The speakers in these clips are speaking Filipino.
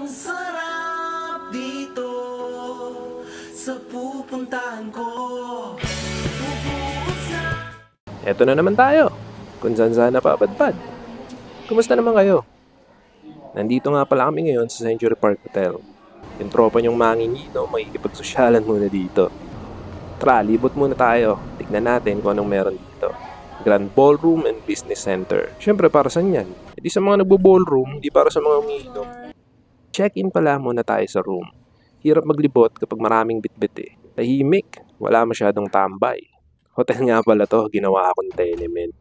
Ang sarap dito sa pupuntahan ko Eto na naman tayo, kung saan saan napapadpad. Kumusta naman kayo? Nandito nga pala kami ngayon sa Century Park Hotel. Yung tropa niyong mangingino, makikipag-sosyalan muna dito. Tara, libot muna tayo. Tignan natin kung anong meron dito. Grand Ballroom and Business Center. Siyempre, para saan yan? Hindi sa mga nagbo-ballroom, hindi para sa mga umiinom. Check-in pala muna tayo sa room. Hirap maglibot kapag maraming bitbit eh. Tahimik, wala masyadong tambay. Hotel nga pala to, ginawa akong tenement.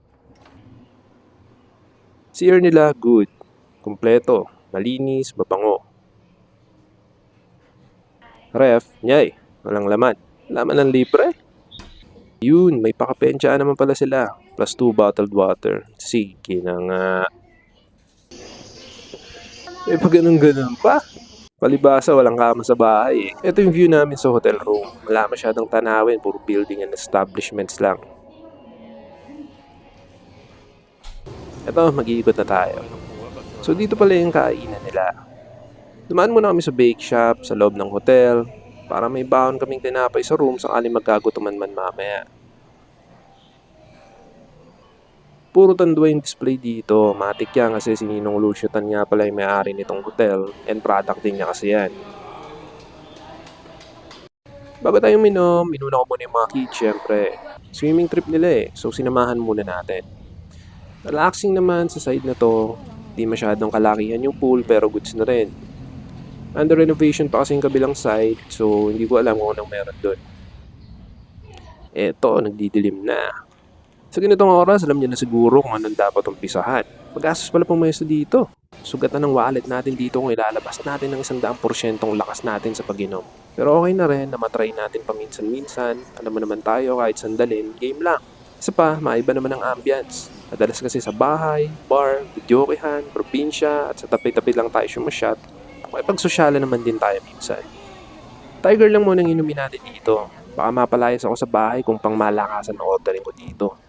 CR nila, good. Kompleto, malinis, mabango. Ref, nyay, walang laman. Laman ng libre. Yun, may pakapensya naman pala sila. Plus 2 bottled water. Sige na nga. Eh, pag ganun-ganun pa. Palibasa, walang kama sa bahay eh. Ito yung view namin sa hotel room. Wala masyadong tanawin, puro building and establishments lang. Ito, mag-iikot na tayo. So dito pala yung kainan nila. Dumaan muna kami sa bake shop, sa loob ng hotel, para may baon kaming tinapay sa room sakaling magkagutuman man mamaya. Puro tanduay yung display dito. Matik yan kasi si Ninong Lucio Tan nga pala yung may-ari nitong hotel and product din niya kasi yan. Bago tayo minom, minuna ko muna yung mga kids syempre. Swimming trip nila eh, so sinamahan muna natin. Relaxing naman sa side na to. Di masyadong kalakihan yung pool pero goods na rin. Under renovation pa kasi yung kabilang side so hindi ko alam kung anong meron doon. Eto, nagdidilim na. Sa ganitong oras, alam niyo na siguro kung anong dapat umpisahan. Magastos pala pumesto dito. Sugatan ng wallet natin dito kung ilalabas natin ng isang daang porsyentong lakas natin sa pag-inom. Pero okay na rin na matry natin paminsan-minsan. Alam mo naman tayo kahit sandalin, game lang. Isa pa, maiba naman ang ambience. Madalas kasi sa bahay, bar, videokehan, probinsya, at sa tabi-tabi lang tayo sumasyat. May pagsosyalan naman din tayo minsan. Tiger lang muna ang inumin natin dito. Baka mapalayas ako sa bahay kung pang malakasan ang ordering ko dito.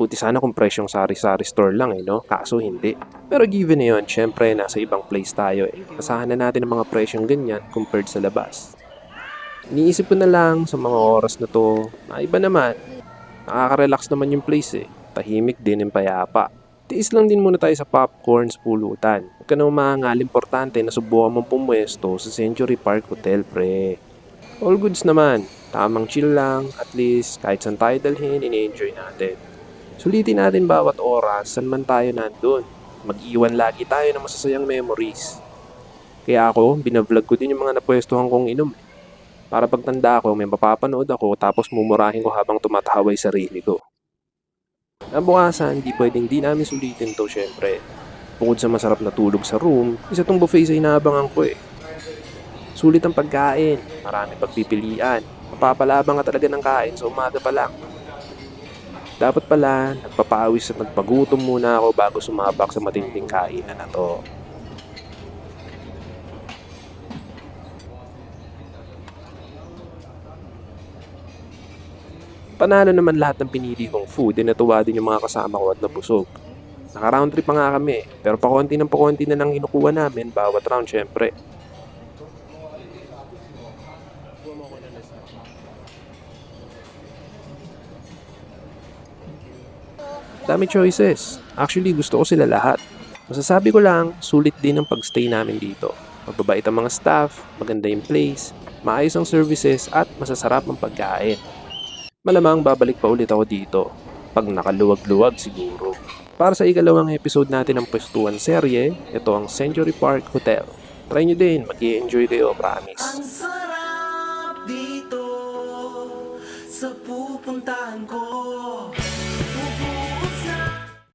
Buti sana kung presyong sari-sari store lang eh, no? Kaso hindi. Pero given na yun, syempre nasa ibang place tayo eh. Kasahan na natin ang mga presyong ganyan compared sa labas. Iniisip ko na lang sa mga oras na to, na iba naman. Nakaka-relax naman yung place eh. Tahimik din yung payapa. Tiis lang din muna tayo sa popcorn sa pulutan. Huwag ka nang mahangal importante na subukan mong pumwesto sa Century Park Hotel, pre. All goods naman. Tamang chill lang, at least kahit saan tayo dalhin, ini-enjoy natin. Sulitin natin bawat oras, saan man tayo nandun. Mag-iwan lagi tayo ng masasayang memories. Kaya ako, binavlog ko din yung mga napwestuhan kong inom. eh. Para pagtanda ko, may mapapanood ako tapos mumurahin ko habang tumatawa yung sarili ko. Nabukasan, di pwedeng di namin sulitin to syempre. Bukod sa masarap na tulog sa room, isa tong buffet sa inaabangan ko eh. Sulit ang pagkain, marami pagpipilian, mapapalabang ka talaga ng kain sa umaga pa lang. Dapat pala, nagpapawis at nagpagutom muna ako bago sumabak sa matinding kainan na to. Panalo naman lahat ng pinili kong food and natuwa din yung mga kasama ko at nabusog. Naka-round trip pa nga kami, pero pakonti ng pakonti na lang kinukuha namin bawat round syempre. Dami choices. Actually, gusto ko sila lahat. Masasabi ko lang, sulit din ang pagstay namin dito. Mababait ang mga staff, maganda yung place, maayos ang services at masasarap ang pagkain. Malamang babalik pa ulit ako dito. Pag nakaluwag-luwag siguro. Para sa ikalawang episode natin ng Pwestuhan serye, ito ang Century Park Hotel. Try nyo din, mag enjoy kayo, promise. Ang sarap dito sa pupuntahan ko